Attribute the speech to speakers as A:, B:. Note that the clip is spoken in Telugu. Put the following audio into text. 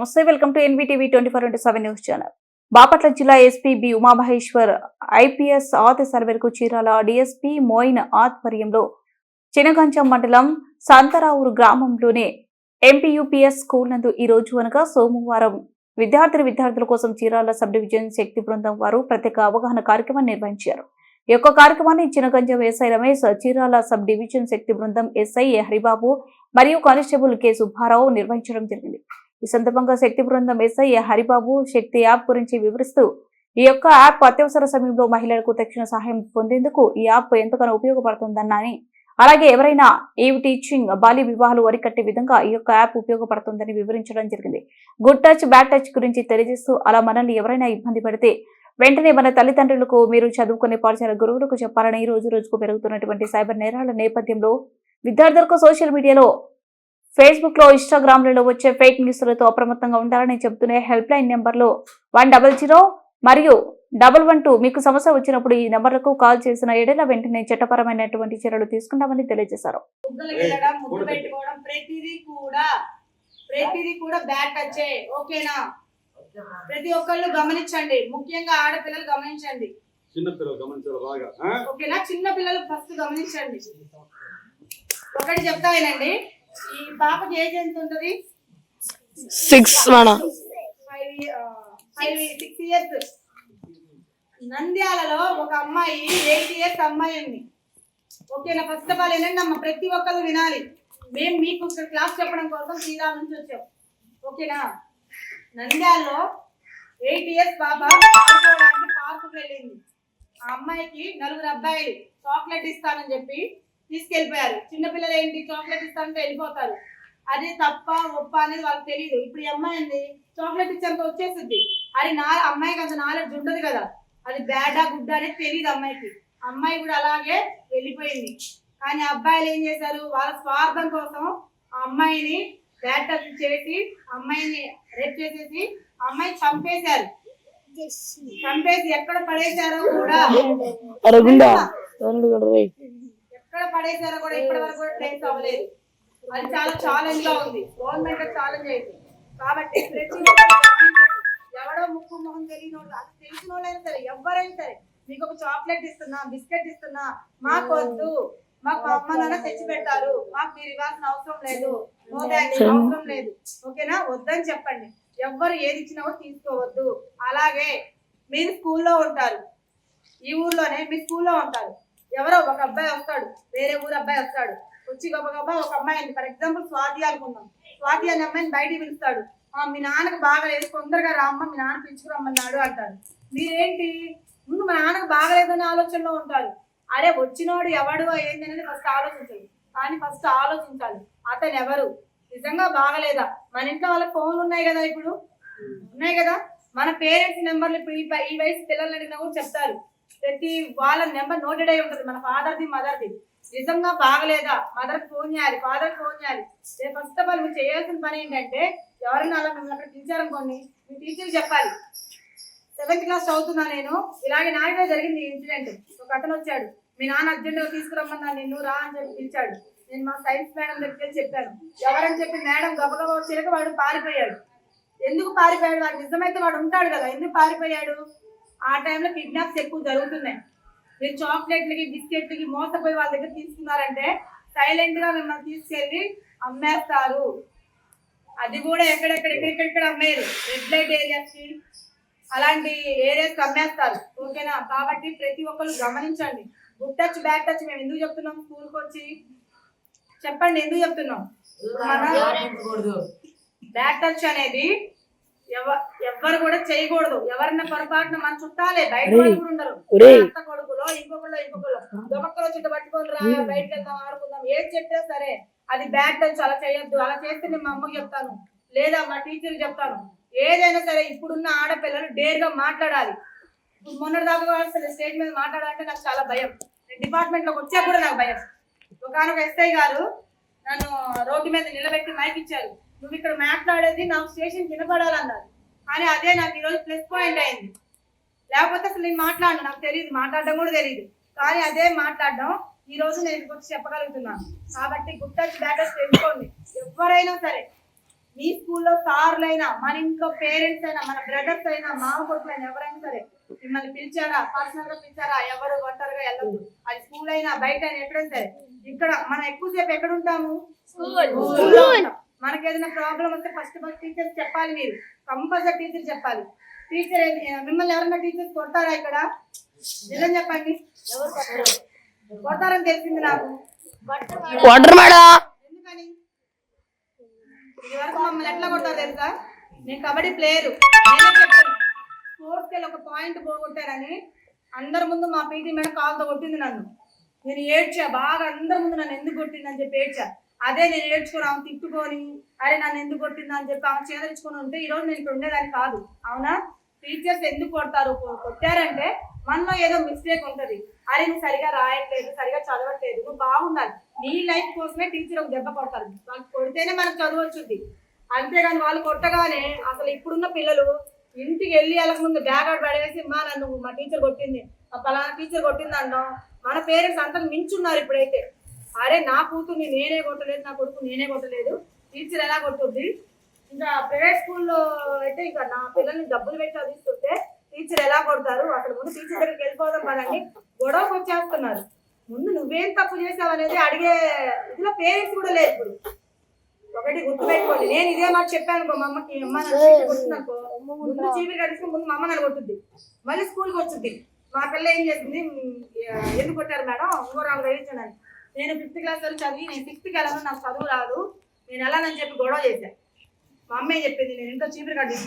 A: నమస్తే welcome to NVTV twenty four twenty seven news channel. Bapatla జిల్లా ఎస్పీ బి ఉమామహేశ్వర్ ఐపీఎస్ ఆదేశాల సర్వేకు చీరాల డిఎస్పీ మోయిన్ ఆధ్వర్యంలో చినగంచం మండలం సంతరావురు గ్రామంలోనే ఎంపీయూపీఎస్ స్కూల్ నందు ఈ రోజు అనగా సోమవారం విద్యార్థులు విద్యార్థుల కోసం చీరాల సబ్ డివిజన్ శక్తి బృందం వారు ప్రత్యేక అవగాహన కార్యక్రమాన్ని నిర్వహించారు. ఈ యొక్క కార్యక్రమాన్ని Chinaganjam SI Ramesh Chirala sub division శక్తి బృందం ఎస్ఐ హరిబాబు మరియు కానిస్టేబుల్ కె సుబ్బారావు నిర్వహించడం జరిగింది. ఈ సందర్భంగా శక్తి బృందం ఎస్ఐ హరిబాబు శక్తి యాప్ గురించి వివరిస్తూ ఈ యొక్క యాప్ అత్యవసర సమయంలో మహిళలకు తక్షణ సహాయం పొందేందుకు ఈ యాప్ ఎంతగానో ఉపయోగపడుతుందన్నని. అలాగే ఎవరైనా ఏవి టీచింగ్ బాల్య వివాహాలు వరికట్టే విధంగా ఈ యొక్క యాప్ ఉపయోగపడుతుందని వివరించడం జరిగింది. గుడ్ టచ్ బ్యాడ్ టచ్ గురించి తెలియజేస్తూ అలా మనల్ని ఎవరైనా ఇబ్బంది పెడితే వెంటనే మన తల్లిదండ్రులకు మీరు చదువుకునే పాఠశాల గురువులకు చెప్పాలని ఈ రోజు రోజుకు పెరుగుతున్నటువంటి సైబర్ నేరాల నేపథ్యంలో విద్యార్థులకు సోషల్ మీడియాలో ఫేస్బుక్లో ఇన్స్టాగ్రామ్లలో వచ్చే ఫేక్ న్యూస్లతో అప్రమత్తంగా ఉండాలని చెబుతూనే హెల్ప్ లైన్ నెంబర్లో వన్ డబల్ జీరో మరియు డబల్ వన్ టూ మీకు సమస్య వచ్చినప్పుడు ఈ నెంబర్లకు కాల్ చేసిన ఎడల వెంటనే చట్టపరమైనటువంటి చర్యలు తీసుకుంటామని తెలియజేశారు.
B: ప్రతి ఒక్కళ్ళు గమనించండి. ముఖ్యంగా ఆడపిల్లలు గమనించండి.
C: చిన్న పిల్లలు గమనించాలి బాగా ఆ?
B: ఓకేనా? చిన్న పిల్లలు ఫస్ట్ గమనించండి. ఒకటి చెప్తానండి ఈ పాపకి ఏజ్ ఎంత ఉంటది?
D: సిక్స్
B: సిక్స్ ఇయర్స్ నంద్యాలలో ఒక అమ్మాయి ఎయిట్ ఇయర్స్ అమ్మాయి ఉంది. ఓకేనా? ఫస్ట్ ఆఫ్ ఆల్ ఏంటంటే అమ్మ ప్రతి ఒక్కరు వినాలి. మేము మీకు క్లాస్ చెప్పడం కోసం శ్రీరామ్ నుంచి వచ్చాం. ఓకేనా? నంద్యాలలో ఎయిట్ ఇయర్స్ ఆడుకోవడానికి పార్కుకి వెళ్ళింది. ఆ అమ్మాయికి నలుగురు అబ్బాయిలు చాక్లెట్ ఇస్తానని చెప్పి తీసుకెళ్ళిపోయారు. చిన్నపిల్లలు ఏంటి? చాక్లెట్ ఇస్తానంటే వెళ్ళిపోతారు. అది తప్ప ఒప్ప అనేది వాళ్ళకి తెలియదు ఇప్పుడు ఈ అమ్మాయి ఏంది? చాక్లెట్ ఇచ్చాక వచ్చేస్తుంది అది నా అమ్మాయికి అంత నాలెడ్జ్ ఉండదు కదా. అది బ్యాడా గుడ్డా అనేది తెలియదు అమ్మాయికి. అమ్మాయి కూడా అలాగే వెళ్ళిపోయింది. కానీ అబ్బాయిలు ఏం చేశారు? వాళ్ళ స్వార్థం కోసం ఆ అమ్మాయిని బ్యాడ్ చేసి అమ్మాయిని రేప్ చేసేసి ఆ అమ్మాయి చంపేశారు చంపేసి ఎక్కడ పడేశారో కూడా
D: రెండు కూడా
B: ఇప్పటి వరకు కూడా ట్రేస్ అవ్వలేదు. అది చాలా ఛాలెంజ్గా ఉంది. గవర్నమెంట్ ఛాలెంజ్ అయింది కాబట్టి ప్రతి. ఎవడో ముక్కు మొహం తెలియని వాళ్ళు తెలిసిన వాళ్ళైనా సరే ఎవరైనా సరే మీకు ఒక చాక్లెట్ ఇస్తున్నా బిస్కెట్ ఇస్తున్నా మాకు వద్దు. మాకు మా అమ్మ నాన్న తెచ్చి పెట్టారు మాకు మీరు ఇవ్వాల్సిన అవసరం లేదు. నో థ్యాంక్స్ అవసరం లేదు. ఓకేనా? వద్దని చెప్పండి. ఎవ్వరు ఏది ఇచ్చినా కూడా తీసుకోవద్దు. అలాగే మీరు స్కూల్లో ఉంటారు. ఈ ఊర్లోనే మీ స్కూల్లో ఉంటారు. ఎవరో ఒక అబ్బాయి వస్తాడు వేరే ఊరు అబ్బాయి వస్తాడు. వచ్చి గొప్ప గొప్ప ఒక అమ్మాయి ఫర్ ఎగ్జాంపుల్ స్వాతి అనుకుందాం. స్వాతి అనే అమ్మాయిని బయటికి పిలుస్తాడు. మీ నాన్నకు బాగలేదు తొందరగా రామ్మ మీ నాన్న పిలుచుకురమ్మన్నాడు అంటారు. మీరేంటి? ముందు మా నాన్నకు బాగలేదనే ఆలోచనలో ఉంటారు. అరే వచ్చినోడు ఎవడు ఏంది అనేది ఫస్ట్ ఆలోచించాలి కానీ ఫస్ట్ ఆలోచించాలి. అతను ఎవరు? నిజంగా బాగలేదా? మన ఇంట్లో వాళ్ళకి ఫోన్లు ఉన్నాయి కదా ఇప్పుడు? ఉన్నాయి కదా? మన పేరెంట్స్ నెంబర్లు ఇప్పుడు ఈ వయసు పిల్లల్ని అడిగినా కూడా చెప్తారు. ప్రతి వాళ్ళ నెంబర్ నోటెడ్ అయి ఉంటుంది. మన ఫాదర్ది మదర్ది. నిజంగా బాగలేదా? మదర్కి ఫోన్ చేయాలి ఫాదర్కి ఫోన్ చేయాలి. ఫస్ట్ ఆఫ్ ఆల్ మీరు చేయాల్సిన పని ఏంటంటే ఎవరైనా అలా మిమ్మల్ని అక్కడ పిలిచారనుకోండి మీ టీచర్కి చెప్పాలి. సెవెంత్ క్లాస్ చదువుతున్నా నేను. ఇలాగే నాయన జరిగింది ఇన్సిడెంట్. ఒక అతను వచ్చాడు. మీ నాన్న అర్జెంట్ తీసుకురమ్మన్నా నిన్ను రా అని చెప్పి పిలిచాడు. నేను మా సైన్స్ మేడం దగ్గరికి చెప్పాను. ఎవరని చెప్పి మేడం గబగబా వచ్చాక వాడు పారిపోయాడు. ఎందుకు పారిపోయాడు? వాడు నిజమైతే వాడు ఉంటాడు కదా. ఎందుకు పారిపోయాడు? ఆ టైంలో కిడ్నాప్స్ ఎక్కువ జరుగుతున్నాయి. మీరు చాక్లెట్లకి బిస్కెట్లకి మోసపోయి వాళ్ళ దగ్గర తీసుకున్నారంటే సైలెంట్గా మిమ్మల్ని తీసుకెళ్ళి అమ్మేస్తారు. అది కూడా ఎక్కడెక్కడ ఎక్కడెక్కడ అమ్మేరు రెడ్ లైట్ ఏరియాస్కి అలాంటి ఏరియాస్ అమ్మేస్తారు. ఓకేనా కాబట్టి ప్రతి ఒక్కరు గమనించండి. గుడ్ టచ్ బ్యాడ్ టచ్ మేము ఎందుకు చెప్తున్నాం? స్కూల్కి వచ్చి చెప్పండి ఎందుకు చెప్తున్నాం? బ్యాడ్ టచ్ అనేది ఎవ్వరు కూడా చేయకూడదు. ఎవరన్నా పొరపాటున మన చుట్టాలే బయట ఉండరు. అత్త కొడుకులో ఇంకొకళ్ళు ఇంకొకళ్ళు. దొమక్కలో చుట్ట పట్టుకొని రా బయటకు వెళ్దాం ఆడుకుందాం ఏది చెప్పినా సరే అది బ్యాడ్ టచ్ అలా చేయొద్దు. అలా చేస్తే నేను మా అమ్మకి చెప్తాను. లేదా మా టీచర్ చెప్తాను. ఏదైనా సరే ఇప్పుడున్న ఆడపిల్లలు డేర్గా మాట్లాడాలి మొన్నటి దాకా అసలు స్టేజ్ మీద మాట్లాడాలంటే నాకు చాలా భయం. డిపార్ట్మెంట్లోకి వచ్చా కూడా నాకు భయం. ఒకనొక ఎస్ఐ గారు నన్ను రోడ్డు మీద నిలబెట్టి మైక్ ఇచ్చారు. నువ్వు ఇక్కడ మాట్లాడేది నాకు స్టేషన్ వినపడాలన్నారు. కానీ అదే నాకు ఈరోజు ప్లస్ పాయింట్ అయింది. లేకపోతే అసలు నేను మాట్లాడను నాకు తెలియదు మాట్లాడడం కూడా తెలియదు కానీ అదే మాట్లాడడం ఈ రోజు నేను ఇక్కడికి వచ్చి చెప్పగలుగుతున్నాను. కాబట్టి బ్యాడ్ టచ్ తెలుసుకోండి ఎవరైనా సరే మీ స్కూల్లో సార్లైనా మన ఇంట్లో పేరెంట్స్ అయినా మన బ్రదర్స్ అయినా మామ కొడుకులైనా ఎవరైనా సరే మిమ్మల్ని పిలిచారా పర్సనల్గా పిలిచారా ఎవరు ఒంటరిగా వెళ్ళదు అది స్కూల్ అయినా బయట అయినా ఎక్కడైనా సరే ఇక్కడ మనం ఎక్కువసేపు ఎక్కడ ఉంటాము? స్కూల్లో. మనకి ఏదైనా ప్రాబ్లం వస్తే ఫస్ట్ ఫస్ట్ టీచర్స్ చెప్పాలి మీరు. కంపల్సరీ టీచర్ చెప్పాలి. టీచర్ మిమ్మల్ని ఎవరైనా టీచర్స్ కొడతారా ఇక్కడ? నిజం చెప్పండి. ఎవరు కొడతారని తెలిసింది నాకు.
D: మేడం.
B: ఎందుకని? ఇది వరకు మమ్మల్ని ఎట్లా కొడతారు తెలుసా? నేను కబడ్డీ ప్లేయర్ స్పోర్ట్స్కి వెళ్ళి ఒక పాయింట్ పోగొట్టారని అందరి ముందు మా పీటీ మేడం కాలుతో కొట్టింది నన్ను. నేను ఏడ్చా బాగా అందరి ముందు నన్ను ఎందుకు కొట్టిందని చెప్పి ఏడ్చా. అదే నేను ఏడ్చుకుని ఆమె తిట్టుకొని అరే నన్ను ఎందుకు కొట్టింది అని చెప్పి ఆమె చేదరించుకొని ఉంటే ఈరోజు నేను ఇక్కడ ఉండేదాన్ని కాదు. అవునా? టీచర్స్ ఎందుకు కొడతారు? కొట్టారంటే మనలో ఏదో మిస్టేక్ ఉంటుంది. అరే నువ్వు సరిగా రాయట్లేదు సరిగా చదవట్లేదు నువ్వు బాగుండాలి. నీ లైఫ్ కోసమే టీచర్ ఒక దెబ్బ కొడతారు. వాళ్ళు కొడితేనే మనకు చదువు వచ్చింది. అంతేగాని వాళ్ళు కొట్టగానే అసలు ఇప్పుడున్న పిల్లలు ఇంటికి వెళ్ళి వెళ్ళక ముందు బ్యాగ్ అవుట్ పడేసి మా నన్ను మా టీచర్ కొట్టింది. మా పలానా టీచర్ కొట్టింది అన్నాం. మన పేరెంట్స్ అంతకు మించున్నారు ఇప్పుడైతే. అరే నా కూతుర్ని నేనే కొట్టలేదు నా కొడుకు నేనే కొట్టలేదు. టీచర్ ఎలా కొట్టుద్ది? ఇంకా ప్రైవేట్ స్కూల్లో అయితే ఇంకా నా పిల్లల్ని డబ్బులు పెట్టి చదివిస్తుంటే టీచర్ ఎలా కొడతారు? అక్కడ ముందు టీచర్ దగ్గరికి వెళ్ళిపోదాం పదండి. గొడవకు వచ్చేస్తున్నారు. ముందు నువ్వేం తప్పు చేసావు అనేది అడిగే ఇదిలో పేరెంట్స్ కూడా లేదు ఇప్పుడు. ఒకటి గుర్తుపెట్టుకోండి. నేను ఇదే మాట చెప్పాను మా అమ్మకి అమ్మ నన్ను ముందు చీపి కడిస్తే ముందు మా అమ్మ నన్ను కొట్టుద్ది. మళ్ళీ స్కూల్కి వచ్చింది మా పిల్ల ఏం చేసింది? ఎందుకు కొట్టారు మేడం? ఇంకో రాంగ్ వేయించాను నేను ఫిఫ్త్ క్లాస్ వరకు చదివి నేను సిక్స్త్కి వెళ్ళను నాకు చదువు రాదు. నేను వెళ్ళాలని చెప్పి గొడవ చేశాను మా అమ్మాయి చెప్పింది? నేను ఇంట్లో చీపురు కట్టి